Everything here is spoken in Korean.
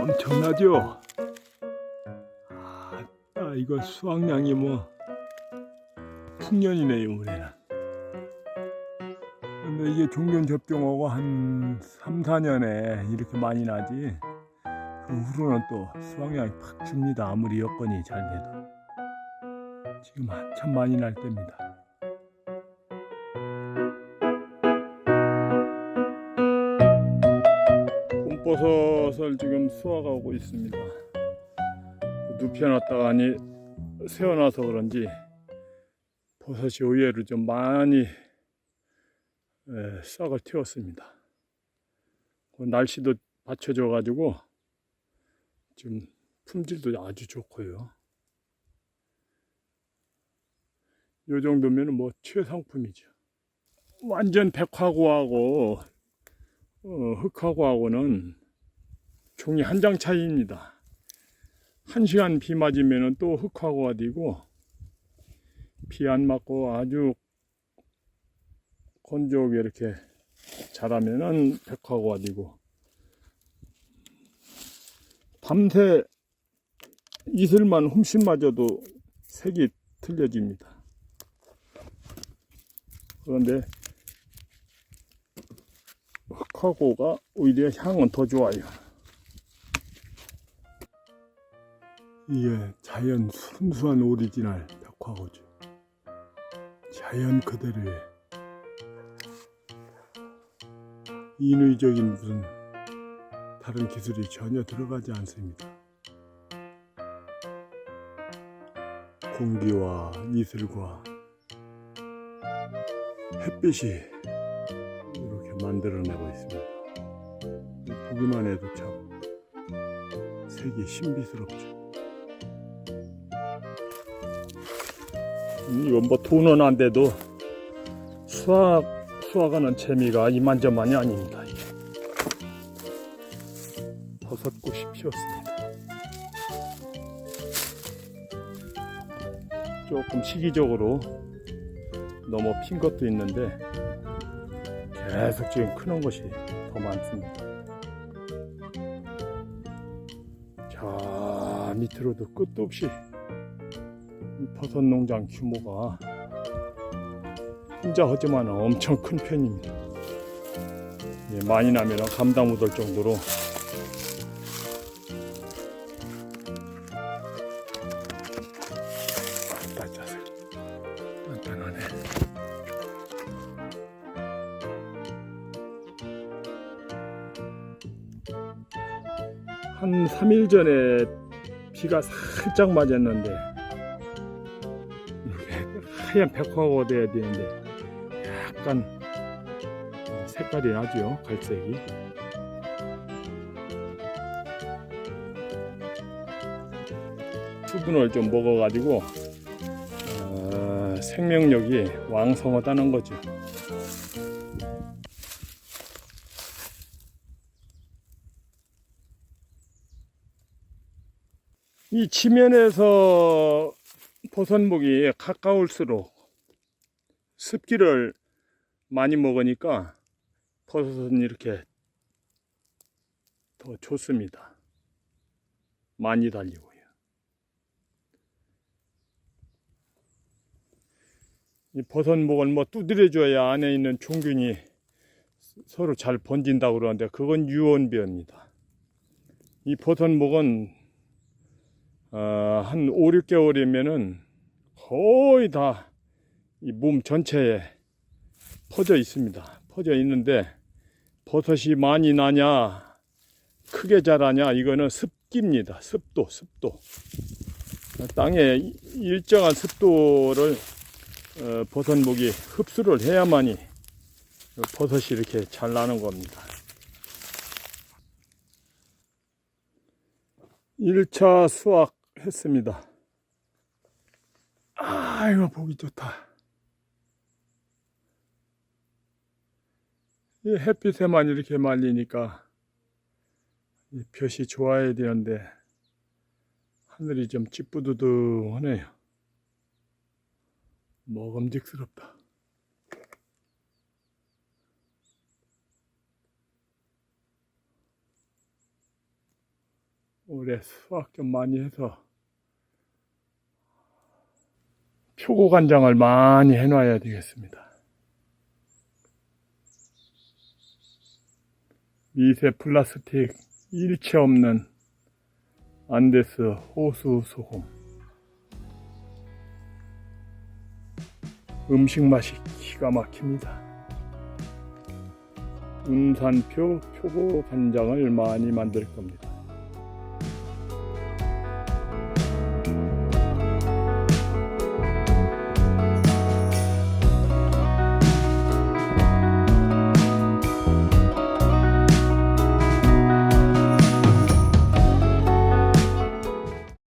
엄청나죠? 아, 아, 이거 수확량이 뭐 풍년이네요 올해는. 근데 이게 종균 접종하고 한 3, 4년에 이렇게 많이 나지 그 후로는 또 수확량이 팍 줍니다 아무리 여건이 잘 돼도 지금 한참 많이 날 때입니다 버섯을 지금 수확하고 있습니다 눕혀놨다가니 세워놔서 그런지 버섯이 의외로 좀 많이 에, 싹을 틔웠습니다. 그 날씨도 받쳐줘 가지고 지금 품질도 아주 좋고요. 요 정도면 뭐 최상품이죠. 완전 백화고하고 어, 흑화고하고는 종이 한 장 차이입니다. 한 시간 비 맞으면 또 흑화고가 되고 비 안 맞고 아주 건조하게 이렇게 자라면은 백화고가 되고 밤새 이슬만 훔신 맞아도 색이 틀려집니다. 그런데 흑화고가 오히려 향은 더 좋아요. 이게 자연 순수한 오리지널 백화고죠. 자연 그대로의 인위적인 무슨 다른 기술이 전혀 들어가지 않습니다. 공기와 이슬과 햇빛이 이렇게 만들어내고 있습니다. 보기만 해도 참 색이 신비스럽죠. 이건 뭐 돈은 안 돼도 수학 수확하는 재미가 이만저만이 아닙니다. 버섯꽃이 피었습니다. 조금 시기적으로 너무 핀 것도 있는데 계속 지금 크는 것이 더 많습니다. 자 밑으로도 끝도 없이 이 버섯 농장 규모가 혼자 하지만 엄청 큰 편입니다. 예, 많이 나면 감당 못할 정도로. 한 3일 전에 비가 살짝 맞았는데 하얀 백화가 돼야 되는데 약간 색깔이 나죠 갈색이. 수분을 좀 먹어가지고 어, 생명력이 왕성하다는 거죠. 이 지면에서 버섯목이 가까울수록 습기를 많이 먹으니까 버섯은 이렇게 더 좋습니다. 많이 달리고요. 이 버섯목을 뭐 두드려줘야 안에 있는 종균이 서로 잘 번진다고 그러는데 그건 유언비어입니다. 이 버섯목은 어, 한 5, 6개월이면은 거의 다 이 몸 전체에 퍼져 있습니다. 퍼져 있는데 버섯이 많이 나냐, 크게 자라냐, 이거는 습기입니다. 습도, 습도. 땅에 일정한 습도를 어, 버섯목이 흡수를 해야만이 버섯이 이렇게 잘 나는 겁니다. 1차 수확 했습니다. 아, 이거 보기 좋다. 이 햇빛에만 이렇게 말리니까 이 볕이 좋아야 되는데 하늘이 좀 찌뿌두둥하네요. 먹음직스럽다. 올해 수확 좀 많이 해서 표고 간장을 많이 해놔야 되겠습니다. 미세 플라스틱 일체 없는 안데스 호수 소금 음식 맛이 기가 막힙니다. 운산표 표고 간장을 많이 만들 겁니다.